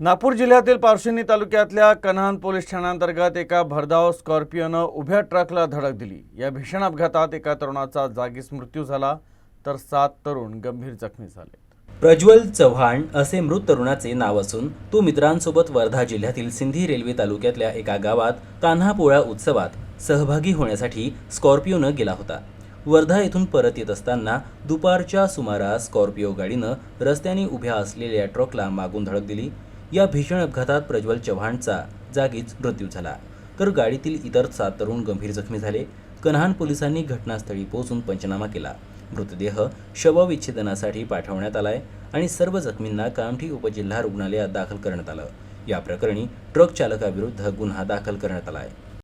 नागपूर जिल्ह्यातील पारशिनी तालुक्यातल्या कन्हान पोलीस ठाण्याअंतर्गत एका भरधाव स्कॉर्पिओनं उभ्या ट्रकला धडक दिली. या भीषण अपघातात एका तरुणाचा जागीच मृत्यू झाला तर सात तरुण गंभीर जखमी झाले. प्रज्वल चव्हाण असे मृत तरुणाचे नाव असून तो मित्रांसोबत वर्धा जिल्ह्यातील सिंधी रेल्वे तालुक्यातल्या एका गावात कान्हा पोळा उत्सवात सहभागी होण्यासाठी स्कॉर्पिओनं गेला होता. वर्धा येथून परत येत असताना दुपारच्या सुमारास स्कॉर्पिओ गाडीनं रस्त्याने उभ्या असलेल्या ट्रकला मागून धडक दिली. या भीषण अपघातात प्रज्वल चव्हाणचा जागीच मृत्यू झाला. तर गाडीतील इतर सात तरुण गंभीर जखमी झाले. कन्हान पोलिसांनी घटनास्थळी पोहोचून पंचनामा केला. मृतदेह शवविच्छेदनासाठी पाठवण्यात आलाय आणि सर्व जखमींना कामठी उपजिल्हा रुग्णालयात दाखल करण्यात आलं. या प्रकरणी ट्रक चालकाविरुद्ध गुन्हा दाखल करण्यात आला आहे